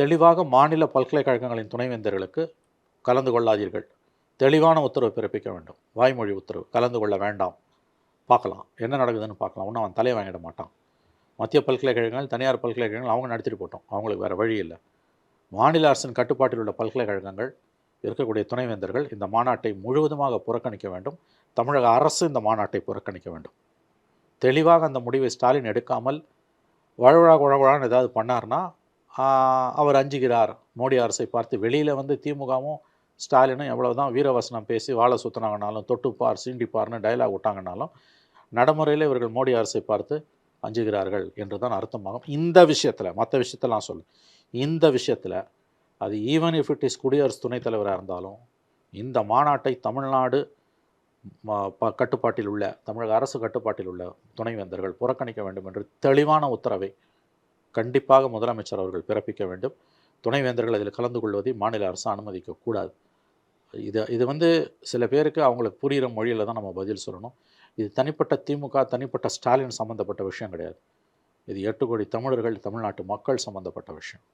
தெளிவாக மாநில பல்கலைக்கழகங்களின் துணைவேந்தர்களுக்கு கலந்து கொள்ளாதீர்கள். தெளிவான உத்தரவு பிறப்பிக்க வேண்டும். வாய்மொழி உத்தரவு. கலந்து கொள்ள வேண்டாம். பார்க்கலாம். என்ன நடக்குதுன்னு பார்க்கலாம். ஒன்றும் அவன் தலையை வாங்கிட மாட்டான். மத்திய பல்கலைக்கழகங்கள் தனியார் பல்கலைக்கழகங்கள் அவங்க நடத்திட்டு போட்டோம். அவங்களுக்கு வேறு வழி இல்லை. மாநில அரசின் கட்டுப்பாட்டில் உள்ள பல்கலைக்கழகங்கள் இருக்கக்கூடிய துணைவேந்தர்கள் இந்த மாநாட்டை முழுவதுமாக புறக்கணிக்க வேண்டும். தமிழக அரசு இந்த மாநாட்டை புறக்கணிக்க வேண்டும். தெளிவாக அந்த முடிவை ஸ்டாலின் எடுக்காமல் வழவழா குழவழான்னு ஏதாவது பண்ணார்னா அவர் அஞ்சுகிறார். மோடி அரசை பார்த்து வெளியில் வந்து திமுகவும் ஸ்டாலினும் எவ்வளோ தான் வீரவசனம் பேசி வாழை சுற்றினாங்கனாலும் தொட்டுப்பார் சீண்டிப்பார்னு டைலாக் விட்டாங்கனாலும் நடைமுறையில் இவர்கள் மோடி அரசை பார்த்து அஞ்சுகிறார்கள் என்று தான் அர்த்தமாகும். இந்த விஷயத்தில் மற்ற விஷயத்தெல்லாம் சொல்லு. இந்த விஷயத்தில் அது ஈவன் இஃப் இட் இஸ் குடியரசு துணைத் தலைவராக இருந்தாலும் இந்த மாநாட்டை தமிழ்நாடு கட்டுப்பாட்டில் உள்ள தமிழக அரசு கட்டுப்பாட்டில் உள்ள துணைவேந்தர்கள் புறக்கணிக்க வேண்டும் என்று தெளிவான உத்தரவை கண்டிப்பாக முதலமைச்சர் அவர்கள் பிறப்பிக்க வேண்டும். துணைவேந்தர்கள் அதில் கலந்து கொள்வதை மாநில அரசு அனுமதிக்கக்கூடாது இது இது வந்து சில பேருக்கு அவங்களுக்கு புரிகிற மொழியில் தான் நம்ம பதில் சொல்லணும். இது தனிப்பட்ட திமுக தனிப்பட்ட ஸ்டாலின் சம்மந்தப்பட்ட விஷயம் கிடையாது. இது எட்டு கோடி தமிழர்கள் தமிழ்நாட்டு மக்கள் சம்மந்தப்பட்ட விஷயம்.